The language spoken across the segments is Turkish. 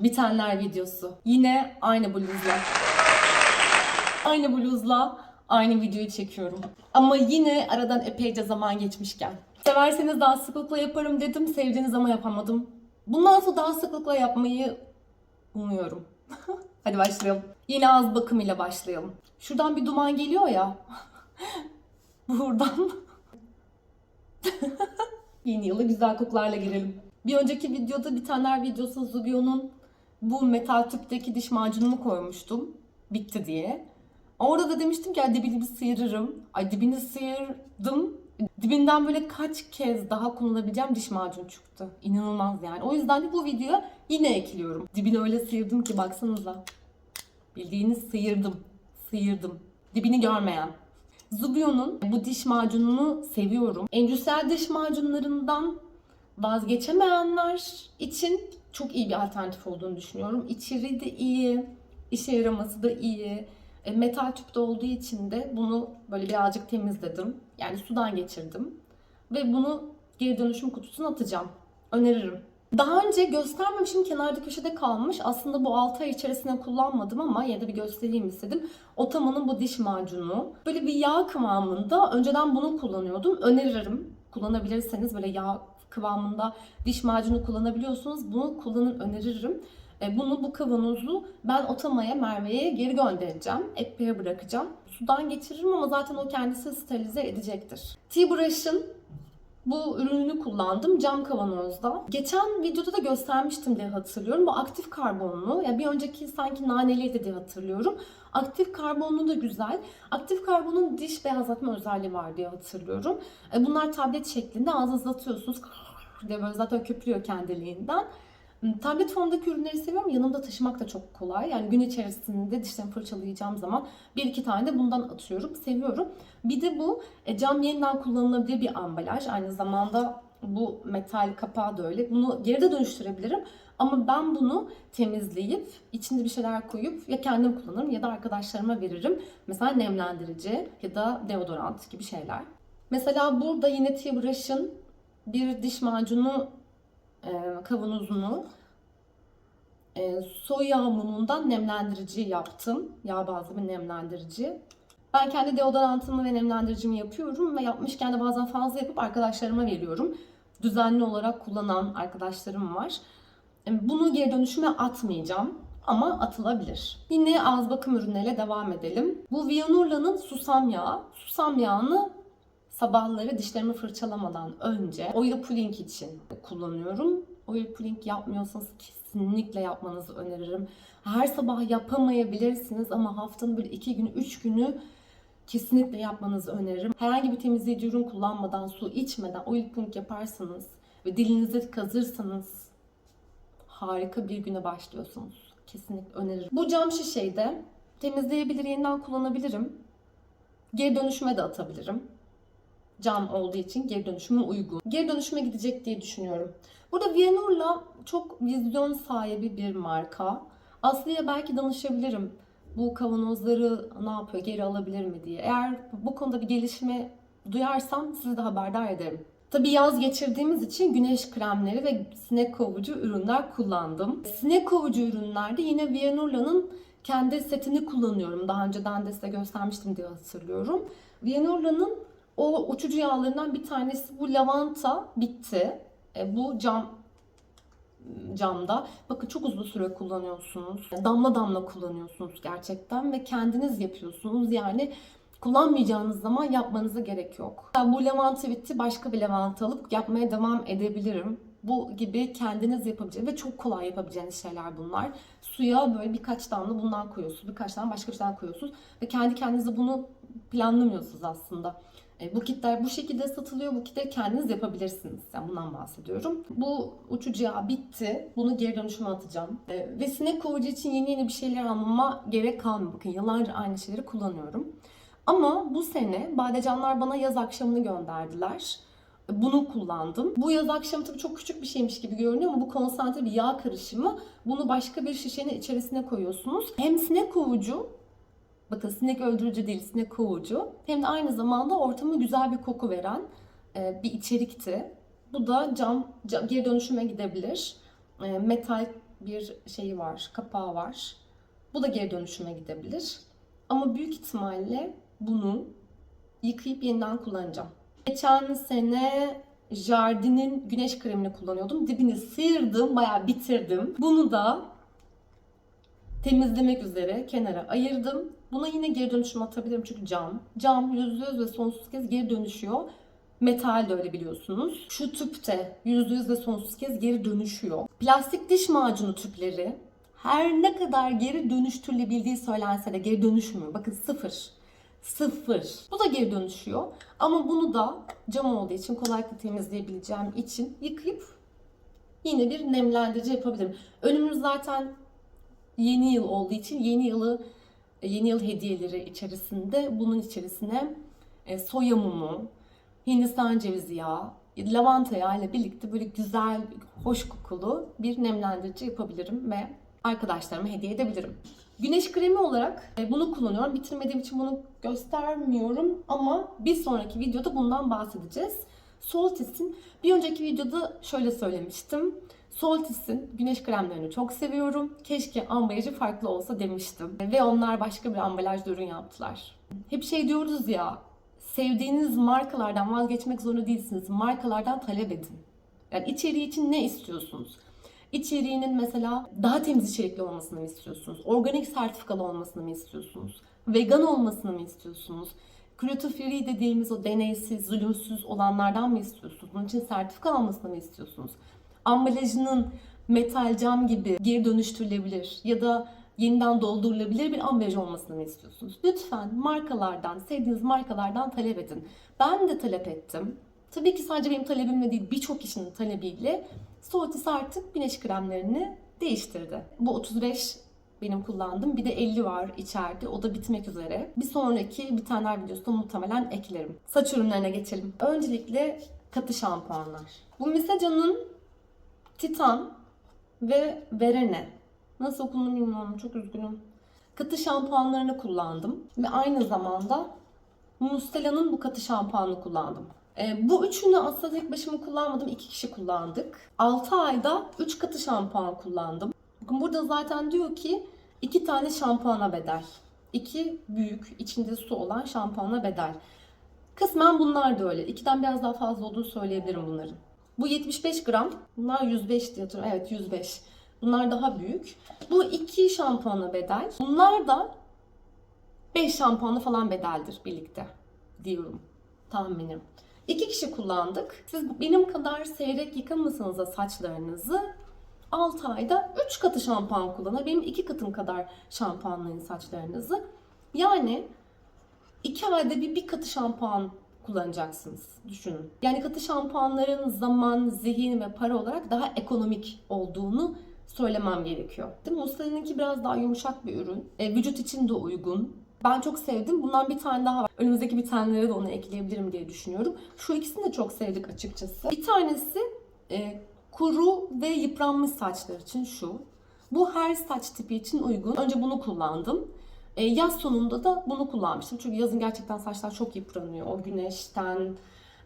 Bitenler videosu. Yine aynı bluzla. Aynı bluzla aynı videoyu çekiyorum. Ama yine aradan epeyce zaman geçmişken. Severseniz daha sıklıkla yaparım dedim. Sevdiğiniz ama yapamadım. Bundan sonra daha sıklıkla yapmayı umuyorum. Hadi başlayalım. Yine ağız bakımıyla başlayalım. Şuradan bir duman geliyor ya. Buradan. Yeni yıla güzel kokularla girelim. Bir önceki videoda bitenler videosu Zubio'nun bu metal tüpteki diş macununu koymuştum. Bitti diye. Orada da demiştim ki "Ay, dibini bir sıyırırım. Ay dibini sıyırdım. Dibinden böyle kaç kez daha kullanılabileceğim diş macunu çıktı. İnanılmaz yani. O yüzden de bu videoya yine ekliyorum. Dibini öyle sıyırdım ki baksanıza. Bildiğiniz sıyırdım. Sıyırdım. Dibini görmeyen. Zubio'nun bu diş macununu seviyorum. Endüstriyel diş macunlarından vazgeçemeyenler için çok iyi bir alternatif olduğunu düşünüyorum. İçeriği de iyi, işe yaraması da iyi. E, metal tüpte olduğu için de bunu böyle birazcık temizledim. Yani sudan geçirdim. Ve bunu geri dönüşüm kutusuna atacağım. Öneririm. Daha önce göstermemişim kenarda köşede kalmış. Aslında bu 6 ay içerisinde kullanmadım ama yine de bir göstereyim istedim. Otama'nın bu diş macunu. Böyle bir yağ kıvamında. Önceden bunu kullanıyordum. Öneririm. Kullanabilirseniz böyle yağ kıvamında diş macunu kullanabiliyorsunuz. Bunu kullanın öneririm. E, Bunu bu kavanozu ben Otama'ya, Merve'ye geri göndereceğim. Ekpe'ye bırakacağım. Sudan geçiririm ama zaten o kendisi sterilize edecektir. T-Brush'ın bu ürününü kullandım cam kavanozda. Geçen videoda da göstermiştim diye hatırlıyorum. Bu aktif karbonlu. Ya bir önceki sanki naneliydi diye hatırlıyorum. Aktif karbonlu da güzel. Aktif karbonun diş beyazlatma özelliği var diye hatırlıyorum. E, Bunlar tablet şeklinde ağzınıza atıyorsunuz diye böyle zaten köpürüyor kendiliğinden. Tablet formdaki ürünleri seviyorum. Yanımda taşımak da çok kolay. Yani gün içerisinde dişlerimi fırçalayacağım zaman bir iki tane de bundan atıyorum. Seviyorum. Bir de bu e, cam yeniden kullanılabilir bir ambalaj. Aynı zamanda bu metal kapağı da öyle. Bunu geri de dönüştürebilirim. Ama ben bunu temizleyip içinde bir şeyler koyup ya kendim kullanırım ya da arkadaşlarıma veririm. Mesela nemlendirici ya da deodorant gibi şeyler. Mesela burada yine T-Brush'ın bir diş macunu e, kavanozunu e, soy yağmunundan nemlendirici yaptım. Yağ bazlı bir nemlendirici. Ben kendi deodorantımı ve nemlendiricimi yapıyorum ve yapmışken de bazen fazla yapıp arkadaşlarıma veriyorum. Düzenli olarak kullanan arkadaşlarım var. E, Bunu geri dönüşüme atmayacağım ama atılabilir. Yine ağız bakım ürünleriyle devam edelim. Bu Vianurla'nın susam yağı. Susam yağını sabahları dişlerimi fırçalamadan önce oil pulling için kullanıyorum. Oil pulling yapmıyorsanız kesinlikle yapmanızı öneririm. Her sabah yapamayabilirsiniz ama haftanın böyle iki günü, üç günü kesinlikle yapmanızı öneririm. Herhangi bir temizleyici ürün kullanmadan, su içmeden oil pulling yaparsanız ve dilinizi kazırsanız harika bir güne başlıyorsunuz. Kesinlikle öneririm. Bu cam şişeyi de temizleyebilir, yeniden kullanabilirim. Geri dönüşüme de atabilirim cam olduğu için geri dönüşüme uygun. Geri dönüşüme gidecek diye düşünüyorum. Burada Vienur'la çok vizyon sahibi bir marka. Aslı'ya belki danışabilirim. Bu kavanozları ne yapıyor, geri alabilir mi diye. Eğer bu konuda bir gelişme duyarsam sizi de haberdar ederim. Tabii yaz geçirdiğimiz için güneş kremleri ve sinek kovucu ürünler kullandım. Sinek kovucu ürünlerde yine Vienurla'nın kendi setini kullanıyorum. Daha önceden de size göstermiştim diye hatırlıyorum. Vienurla'nın o uçucu yağlarından bir tanesi bu lavanta bitti. E, bu cam camda. Bakın çok uzun süre kullanıyorsunuz. Damla damla kullanıyorsunuz gerçekten ve kendiniz yapıyorsunuz. Yani kullanmayacağınız zaman yapmanıza gerek yok. Bu lavanta bitti. Başka bir lavanta alıp yapmaya devam edebilirim. Bu gibi kendiniz yapabileceğiniz ve çok kolay yapabileceğiniz şeyler bunlar. Suya böyle birkaç damla bundan koyuyorsunuz. Birkaç tane başka bir şeyden koyuyorsunuz. Ve kendi kendinize bunu planlamıyorsunuz aslında. E, bu kitler bu şekilde satılıyor. Bu kitleri kendiniz yapabilirsiniz. Yani bundan bahsediyorum. Bu uçucu yağ bitti. Bunu geri dönüşüme atacağım. E, ve sinek kovucu için yeni yeni bir şeyler almama gerek kalmıyor. Bakın yıllardır aynı şeyleri kullanıyorum. Ama bu sene Badecanlar bana yaz akşamını gönderdiler. E, Bunu kullandım. Bu yaz akşamı tabii çok küçük bir şeymiş gibi görünüyor ama bu konsantre bir yağ karışımı. Bunu başka bir şişenin içerisine koyuyorsunuz. Hem sinek kovucu Bakın sinek öldürücü değil, sinek kovucu. Hem de aynı zamanda ortama güzel bir koku veren e, bir içerikti. Bu da cam, cam geri dönüşüme gidebilir. E, metal bir şeyi var, kapağı var. Bu da geri dönüşüme gidebilir. Ama büyük ihtimalle bunu yıkayıp yeniden kullanacağım. Geçen sene Jardine'in güneş kremini kullanıyordum. Dibini sıyırdım, bayağı bitirdim. Bunu da temizlemek üzere kenara ayırdım. Buna yine geri dönüşüm atabilirim çünkü cam. Cam %100 ve sonsuz kez geri dönüşüyor. Metal de öyle biliyorsunuz. Şu tüp de %100 ve sonsuz kez geri dönüşüyor. Plastik diş macunu tüpleri her ne kadar geri dönüştürülebildiği söylense de geri dönüşmüyor. Bakın sıfır. Sıfır. Bu da geri dönüşüyor. Ama bunu da cam olduğu için kolaylıkla temizleyebileceğim için yıkayıp yine bir nemlendirici yapabilirim. Önümüz zaten yeni yıl olduğu için yeni yılı yeni yıl hediyeleri içerisinde bunun içerisine e, soya mumu, Hindistan cevizi yağı, lavanta yağı ile birlikte böyle güzel, hoş kokulu bir nemlendirici yapabilirim ve arkadaşlarıma hediye edebilirim. Güneş kremi olarak e, bunu kullanıyorum. Bitirmediğim için bunu göstermiyorum ama bir sonraki videoda bundan bahsedeceğiz. Soltis'in bir önceki videoda şöyle söylemiştim. Soltis'in güneş kremlerini çok seviyorum. Keşke ambalajı farklı olsa demiştim. Ve onlar başka bir ambalajda ürün yaptılar. Hep şey diyoruz ya, sevdiğiniz markalardan vazgeçmek zorunda değilsiniz. Markalardan talep edin. Yani içeriği için ne istiyorsunuz? İçeriğinin mesela daha temiz içerikli olmasını mı istiyorsunuz? Organik sertifikalı olmasını mı istiyorsunuz? Vegan olmasını mı istiyorsunuz? Cruelty free dediğimiz o deneysiz, zulümsüz olanlardan mı istiyorsunuz? Bunun için sertifika almasını mı istiyorsunuz? Ambalajının metal cam gibi geri dönüştürülebilir ya da yeniden doldurulabilir bir ambalaj olmasını mı istiyorsunuz? Lütfen markalardan, sevdiğiniz markalardan talep edin. Ben de talep ettim. Tabii ki sadece benim talebimle değil birçok kişinin talebiyle Soltis artık güneş kremlerini değiştirdi. Bu 35 benim kullandığım. Bir de 50 var içeride. O da bitmek üzere. Bir sonraki bitenler videosunda muhtemelen eklerim. Saç ürünlerine geçelim. Öncelikle katı şampuanlar. Bu Misaca'nın Titan ve Verene. Nasıl okunduğunu bilmiyorum. Çok üzgünüm. Katı şampuanlarını kullandım. Ve aynı zamanda Mustela'nın bu katı şampuanını kullandım. E, bu üçünü aslında tek başıma kullanmadım. iki kişi kullandık. 6 ayda 3 katı şampuan kullandım. Bakın burada zaten diyor ki iki tane şampuana bedel. İki büyük içinde su olan şampuana bedel. Kısmen bunlar da öyle. İkiden biraz daha fazla olduğunu söyleyebilirim bunların. Bu 75 gram. Bunlar 105 diye hatırlıyorum. Evet 105. Bunlar daha büyük. Bu iki şampuana bedel. Bunlar da 5 şampuanı falan bedeldir birlikte diyorum tahminim. İki kişi kullandık. Siz benim kadar seyrek yıkamasanız da saçlarınızı 6 ayda 3 katı şampuan kullanır. Benim 2 katım kadar şampuanlayın saçlarınızı. Yani 2 ayda bir bir katı şampuan kullanacaksınız. Düşünün. Yani katı şampuanların zaman, zihin ve para olarak daha ekonomik olduğunu söylemem gerekiyor. Değil mi? Muslin'inki biraz daha yumuşak bir ürün. E, vücut için de uygun. Ben çok sevdim. Bundan bir tane daha var. Önümüzdeki bir taneleri de onu ekleyebilirim diye düşünüyorum. Şu ikisini de çok sevdik açıkçası. Bir tanesi e, kuru ve yıpranmış saçlar için şu. Bu her saç tipi için uygun. Önce bunu kullandım. E, yaz sonunda da bunu kullanmıştım. Çünkü yazın gerçekten saçlar çok yıpranıyor. O güneşten,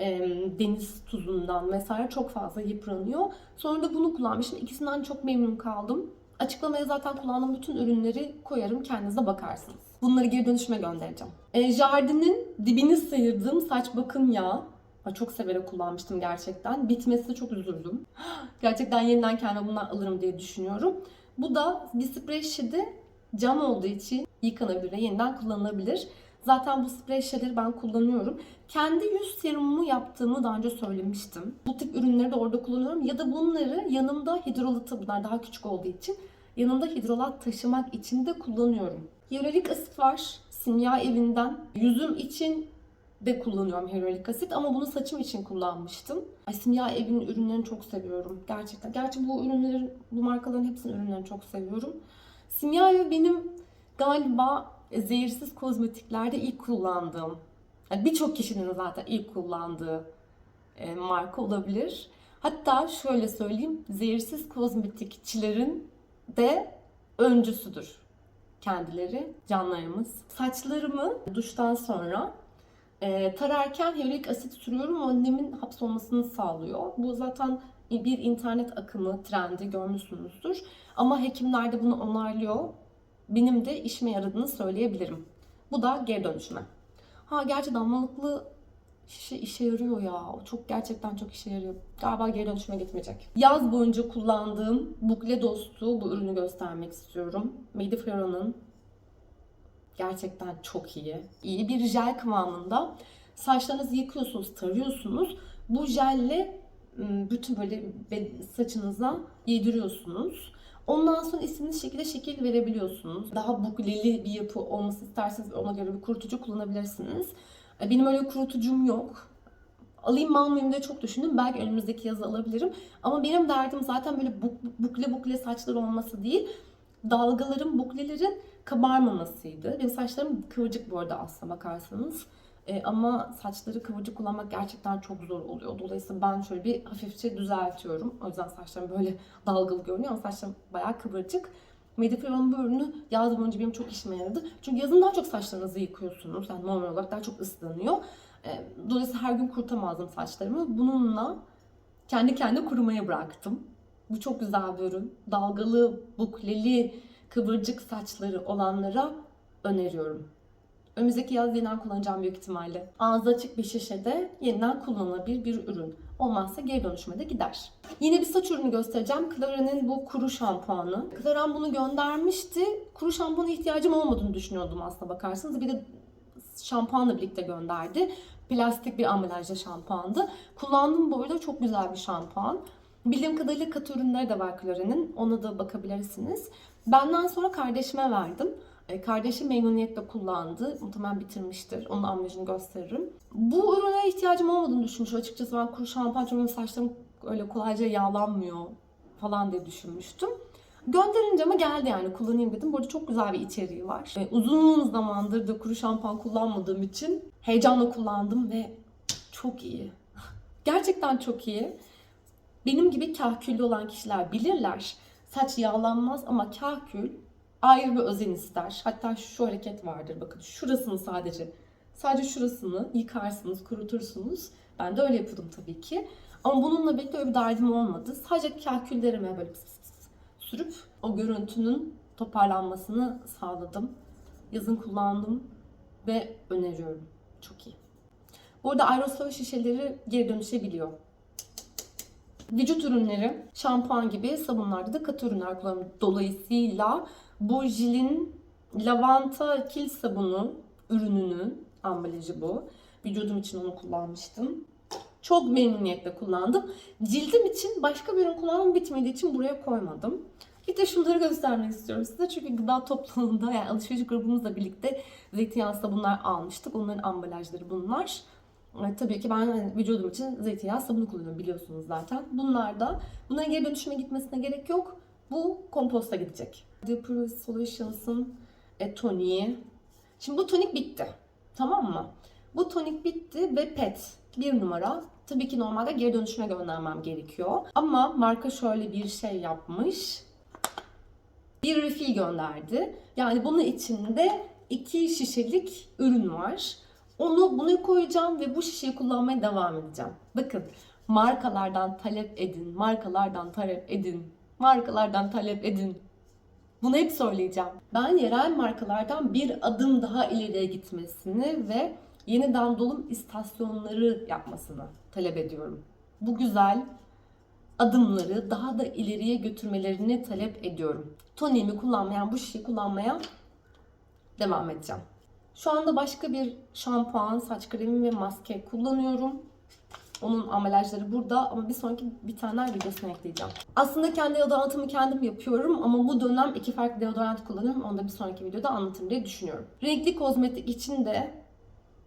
e, deniz tuzundan vesaire çok fazla yıpranıyor. Sonra da bunu kullanmıştım. İkisinden çok memnun kaldım. Açıklamaya zaten kullandığım bütün ürünleri koyarım. Kendinize bakarsınız. Bunları geri dönüşüme göndereceğim. E, Jardine'in dibini sıyırdığım saç bakım yağı. Ay, Çok severek kullanmıştım gerçekten. Bitmesine çok üzüldüm. Gerçekten yeniden kendime bundan alırım diye düşünüyorum. Bu da bir sprey şişede cam olduğu için yıkanabilir yeniden kullanılabilir. Zaten bu sprey şişeleri ben kullanıyorum. Kendi yüz serumumu yaptığımı daha önce söylemiştim. Bu tip ürünleri de orada kullanıyorum. Ya da bunları yanımda hidrolatı, bunlar daha küçük olduğu için yanımda hidrolat taşımak için de kullanıyorum. Hyaluronik asit var. Simya evinden. Yüzüm için de kullanıyorum hyaluronik asit ama bunu saçım için kullanmıştım. Simya evinin ürünlerini çok seviyorum. Gerçekten. Gerçi bu ürünlerin, bu markaların hepsinin ürünlerini çok seviyorum. Simya evi benim galiba zehirsiz kozmetiklerde ilk kullandığım, yani birçok kişinin zaten ilk kullandığı e, marka olabilir. Hatta şöyle söyleyeyim, zehirsiz kozmetikçilerin de öncüsüdür kendileri, canlarımız. Saçlarımı duştan sonra e, tararken hyaluronik asit sürüyorum. O nemin hapsolmasını sağlıyor. Bu zaten bir internet akımı, trendi görmüşsünüzdür. Ama hekimler de bunu onaylıyor. Benim de işime yaradığını söyleyebilirim. Bu da geri dönüşüme. Ha gerçi damlalıklı şişe işe yarıyor ya. Çok gerçekten çok işe yarıyor. Galiba geri dönüşüme gitmeyecek. Yaz boyunca kullandığım Bukle Dostu bu ürünü göstermek istiyorum. Mediflora'nın gerçekten çok iyi. İyi bir jel kıvamında. Saçlarınızı yıkıyorsunuz, tarıyorsunuz. Bu jelle ım, bütün böyle saçınıza yediriyorsunuz. Ondan sonra istediğiniz şekilde şekil verebiliyorsunuz. Daha bukleli bir yapı olması isterseniz ona göre bir kurutucu kullanabilirsiniz. E, Benim öyle kurutucum yok. Alayım mı almayayım diye çok düşündüm. Belki önümüzdeki yazı alabilirim. Ama benim derdim zaten böyle buk- bukle bukle saçlar olması değil. Dalgaların, buklelerin kabarmamasıydı. Benim saçlarım kıvırcık bu arada aslına bakarsanız. E, ama saçları kıvırcık kullanmak gerçekten çok zor oluyor. Dolayısıyla ben şöyle bir hafifçe düzeltiyorum. O yüzden saçlarım böyle dalgalı görünüyor ama saçlarım bayağı kıvırcık. Mediflora'nın bu ürünü yaz boyunca benim çok işime yaradı. Çünkü yazın daha çok saçlarınızı yıkıyorsunuz. Yani normal olarak daha çok ıslanıyor. E, Dolayısıyla her gün kurutamazdım saçlarımı. Bununla kendi kendine kurumaya bıraktım. Bu çok güzel bir ürün. Dalgalı, bukleli, kıvırcık saçları olanlara öneriyorum. Önümüzdeki yaz yeniden kullanacağım büyük ihtimalle. Ağzı açık bir şişede yeniden kullanılabilir bir ürün. Olmazsa geri dönüşüme de gider. Yine bir saç ürünü göstereceğim. Clara'nın bu kuru şampuanı. Clara'm bunu göndermişti. Kuru şampuana ihtiyacım olmadığını düşünüyordum aslında bakarsanız. Bir de şampuanla birlikte gönderdi. Plastik bir ambalajda şampuandı. Kullandım bu arada çok güzel bir şampuan. Bildiğim kadarıyla katı ürünleri de var Clara'nın. Ona da bakabilirsiniz. Benden sonra kardeşime verdim. E, Kardeşim memnuniyetle kullandı. Muhtemelen bitirmiştir. Onun ambalajını gösteririm. Bu ürüne ihtiyacım olmadığını düşünmüş. Açıkçası ben kuru şampuan saçlarım öyle kolayca yağlanmıyor falan diye düşünmüştüm. Gönderince ama geldi yani kullanayım dedim. Bu arada çok güzel bir içeriği var. E, uzun zamandır da kuru şampuan kullanmadığım için heyecanla kullandım ve çok iyi. Gerçekten çok iyi. Benim gibi kahküllü olan kişiler bilirler. Saç yağlanmaz ama kahkül ayrı bir özen ister. Hatta şu hareket vardır bakın şurasını sadece sadece şurasını yıkarsınız, kurutursunuz. Ben de öyle yapıyordum tabii ki. Ama bununla birlikte öyle bir derdim olmadı. Sadece kahküllerime böyle pıs pıs pıs sürüp o görüntünün toparlanmasını sağladım. Yazın kullandım ve öneriyorum. Çok iyi. Bu arada aerosol şişeleri geri dönüşebiliyor. Vücut ürünleri, şampuan gibi sabunlarda da katı ürünler kullanıyorum. Dolayısıyla bu jilin lavanta kil sabunu ürününün ambalajı bu. Vücudum için onu kullanmıştım. Çok memnuniyetle kullandım. Cildim için başka bir ürün kullanmam bitmediği için buraya koymadım. Bir de şunları göstermek istiyorum size. Çünkü gıda topluluğunda yani alışveriş grubumuzla birlikte zeytinyağı sabunlar almıştık. Onların ambalajları bunlar. E, tabii ki ben hani vücudum için zeytinyağı sabunu kullanıyorum biliyorsunuz zaten. Bunlar da bunların geri dönüşüme gitmesine gerek yok. Bu komposta gidecek. Pure Solutions'ın e, toniği. Şimdi bu tonik bitti. Tamam mı? Bu tonik bitti ve pet bir numara. Tabii ki normalde geri dönüşüme göndermem gerekiyor. Ama marka şöyle bir şey yapmış. Bir refill gönderdi. Yani bunun içinde iki şişelik ürün var. Onu bunu koyacağım ve bu şişeyi kullanmaya devam edeceğim. Bakın markalardan talep edin, markalardan talep edin, markalardan talep edin. Bunu hep söyleyeceğim. Ben yerel markalardan bir adım daha ileriye gitmesini ve yeniden dolum istasyonları yapmasını talep ediyorum. Bu güzel adımları daha da ileriye götürmelerini talep ediyorum. Toniğimi kullanmayan, bu şişeyi kullanmaya devam edeceğim. Şu anda başka bir şampuan, saç kremi ve maske kullanıyorum. Onun ambalajları burada ama bir sonraki bir tane videosuna ekleyeceğim. Aslında kendi deodorantımı kendim yapıyorum ama bu dönem iki farklı deodorant kullanıyorum. Onu da bir sonraki videoda anlatırım diye düşünüyorum. Renkli kozmetik için de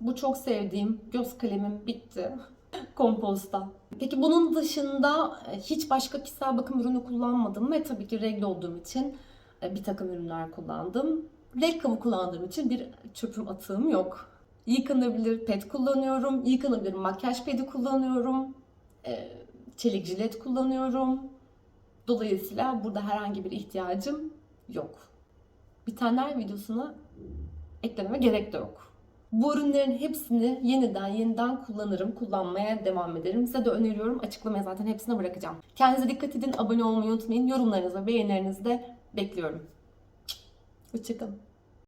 bu çok sevdiğim göz kalemim bitti. Komposta. Peki bunun dışında e, hiç başka kişisel bakım ürünü kullanmadım ve tabii ki renkli olduğum için e, bir takım ürünler kullandım. Renk kabı kullandığım için bir çöpüm atığım yok. Yıkanabilir pet kullanıyorum. Yıkanabilir makyaj pedi kullanıyorum. e, Çelik jilet kullanıyorum. Dolayısıyla burada herhangi bir ihtiyacım yok. Bitenler videosuna eklememe gerek de yok. Bu ürünlerin hepsini yeniden yeniden kullanırım, kullanmaya devam ederim. Size de öneriyorum. Açıklamaya zaten hepsine bırakacağım. Kendinize dikkat edin, abone olmayı unutmayın. Yorumlarınızı, beğenilerinizi de bekliyorum. Hoşçakalın.